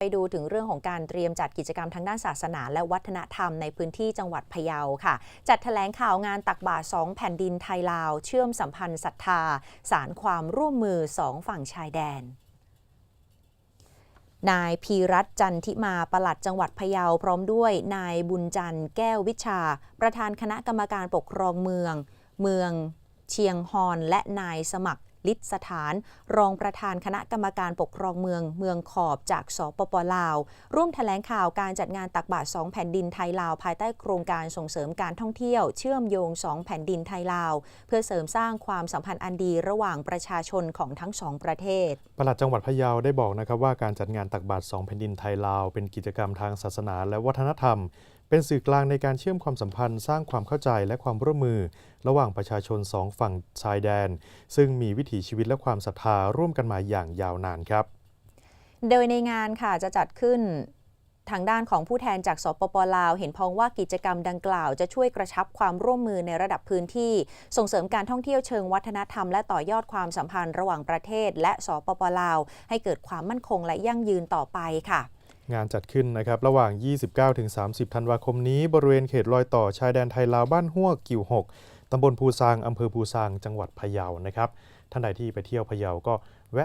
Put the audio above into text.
ไปดูถึงเรื่องของการเตรียมจัดกิจกรรมทางด้านศาสนา และวัฒนธรรมในพื้นที่จังหวัดพะเยาค่ะ จัดแถลงข่าวงานตักบาตรสองแผ่นดินไทยลาว เชื่อมสัมพันธ์ศรัทธา สารความร่วมมือสองฝั่งชายแดนนายพีรัตจันทิมาปลัดจังหวัดพะเยาพร้อมด้วย นายบุญจันทร์แก้ววิชา ประธานคณะกรรมการปกครองเมือง เมืองเชียงฮอน และนายสมัคร ลิศสถาน รองประธานคณะกรรมการปกครองเมืองเมืองขอบจากสปปลาว ร่วมแถลงข่าวการจัดงานตักบาตรสองแผ่นดินไทยลาว ภายใต้โครงการส่งเสริมการท่องเที่ยว เชื่อมโยงสองแผ่นดินไทยลาว เพื่อเสริมสร้างความสัมพันธ์อันดีระหว่างประชาชนของทั้งสองประเทศปลัดจังหวัดพะเยาได้บอกนะครับว่าการจัดงานตักบาตรสองแผ่นดินไทยลาว เป็นกิจกรรมทางศาสนาและวัฒนธรรมเป็นสื่อกลางในการเชื่อมความสัมพันธ์สร้างความเข้าใจและความร่วมมือ ระหว่างประชาชนสองฝั่งชายแดน ซึ่งมีวิถีชีวิตและความศรัทธาร่วมกันมาอย่างยาวนานครับ โดยในงานค่ะจะจัดขึ้นทางด้านของผู้แทนจากสปปลาว เห็นพ้องว่ากิจกรรมดังกล่าวจะช่วยกระชับความร่วมมือในระดับพื้นที่ ส่งเสริมการท่องเที่ยวเชิงวัฒนธรรมและต่อยอดความสัมพันธ์ระหว่างประเทศ และสปปลาว ให้เกิดความมั่นคงและยั่งยืนต่อไปค่ะ งานจัดขึ้นนะครับระหว่าง 29-30 ธันวาคมนี้ บริเวณเขตรอยต่อชายแดนไทยลาวบ้านห้วกิ่ว6ตำบลภูซางอำเภอภูซาง จังหวัดพะเยานะครับ ท่านใดที่ไปเที่ยวพะเยาก็แวะ